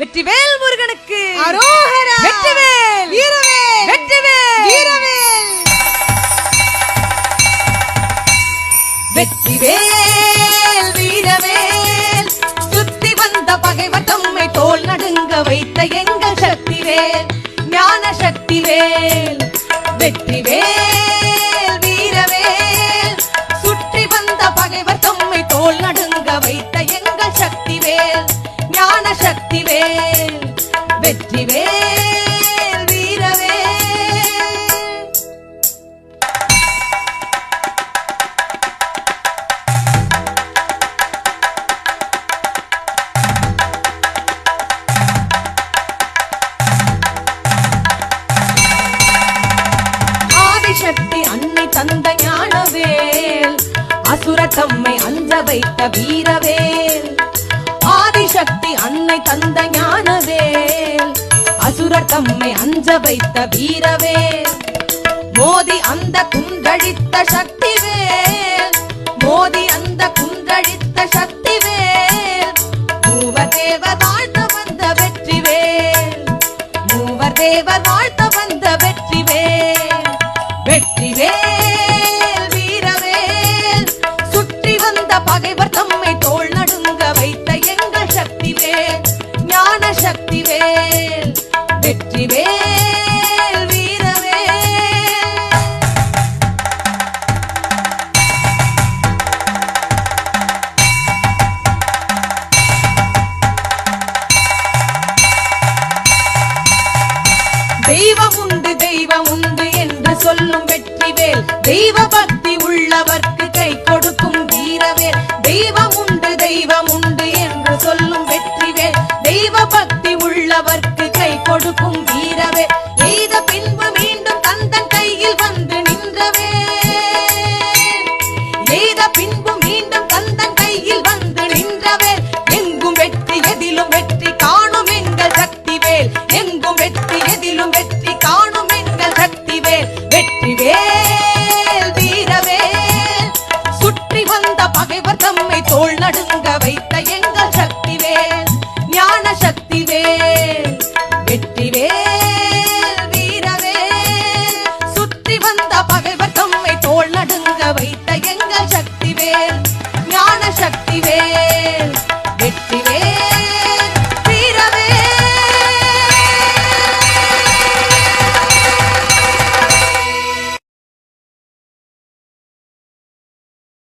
வெற்றிவேல் முருகனுக்கு. அரோகரா வெற்றிவேல். வீரவேல். வெற்றிவேல். வீரவேல். வெற்றிவேல் வீரவேல். சுத்தி வந்த பகைவர் தம்மை தோல் நடுங்க வைத்த எங்கள் சக்திவேல் ஞான சக்திவேல். வெற்றிவேல் வீரவேல். சுற்றி வந்த பகைவர் தம்மை தோல் நடுங்க வைத்த எங்கள் சக்திவேல். வெற்றிவேல் வெற்றிவேல் வீரவே ஆதிசக்தி அன்னை தந்த ஞானவேல் அசுர தம்மை அஞ்ச வைத்த வீரவேல். சக்தி அன்னை தந்த ஞானவேல். அசுரர் தம்மை அஞ்ச வைத்த வீரவேல். மோதி அந்த குன்றழித்த சக்திவேல். மோதி அந்த குன்றழித்த சக்திவேல். மூவர் தேவ வாழ்த்த வந்த வெற்றிவேல். மூவர் தேவர் வாழ்த்த தெய்வம் உண்டு தெய்வம் உண்டு என்று சொல்லும் வெற்றிவேல். தெய்வ பக்தி உள்ளவர்க்கு கை கொடுக்கும் வீரவேல். தெய்வம் உண்டு தெய்வம் உண்டு என்று சொல்லும் வெற்றிவேல். தெய்வ பக்தி உள்ளவர்க்கு கை கொடுக்கும் வைத்த எங்கள்